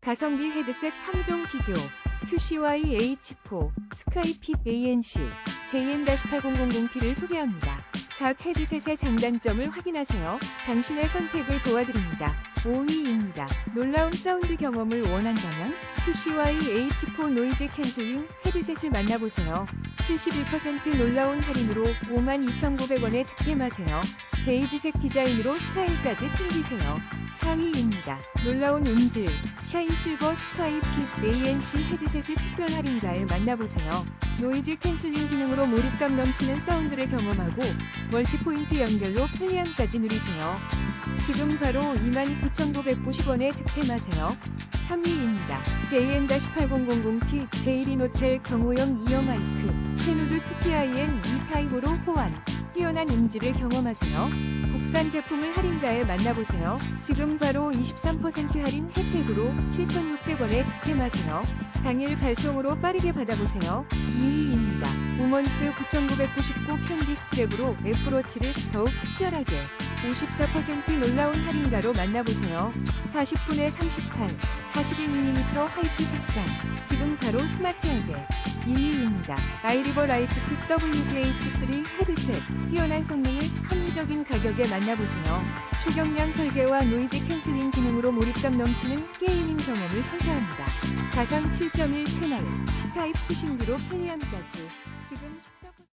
가성비 헤드셋 3종 비교 QCY H4 스카이핏 ANC JM-8000T를 소개합니다. 각 헤드셋의 장단점을 확인하세요. 당신의 선택을 도와드립니다. 5위입니다. 놀라운 사운드 경험을 원한다면 QCY H4 노이즈 캔슬링 헤드셋을 만나보세요. 71% 놀라운 할인으로 52,900원에 득템하세요. 베이지색 디자인으로 스타일까지 챙기세요. 상위입니다. 놀라운 음질, 샤인 실버 스카이핏 ANC 헤드셋을 특별 할인가에 만나보세요. 노이즈 캔슬링 기능으로 몰입감 넘치는 사운드를 경험하고 멀티포인트 연결로 편리함까지 누리세요. 지금 바로 29,990원에 득템하세요. 3위입니다. JM-8000T 제이린 호텔 경호용 이어 마이크 캐누드 2PIN 2타입으로 호환 뛰어난 음질을 경험하세요. 국산 제품을 할인가에 만나보세요. 지금 바로 23% 할인 혜택으로 7,600원에 득템하세요. 당일 발송으로 빠르게 받아보세요. 2위입니다. 우먼스 9,999 캔디 스트랩으로 애플워치를 더욱 특별하게 54% 놀라운 할인가로 만나보세요. 40분에 38, 41mm 하이트 색상. 지금 바로 스마트하게. 1위입니다. 아이리버 라이트픽 WGH3 헤드셋. 뛰어난 성능을 합리적인 가격에 만나보세요. 초경량 설계와 노이즈 캔슬링 기능으로 몰입감 넘치는 게이밍 경험을 선사합니다. 가상 7.1 채널, C타입 수신기로 편리함까지. 지금 14%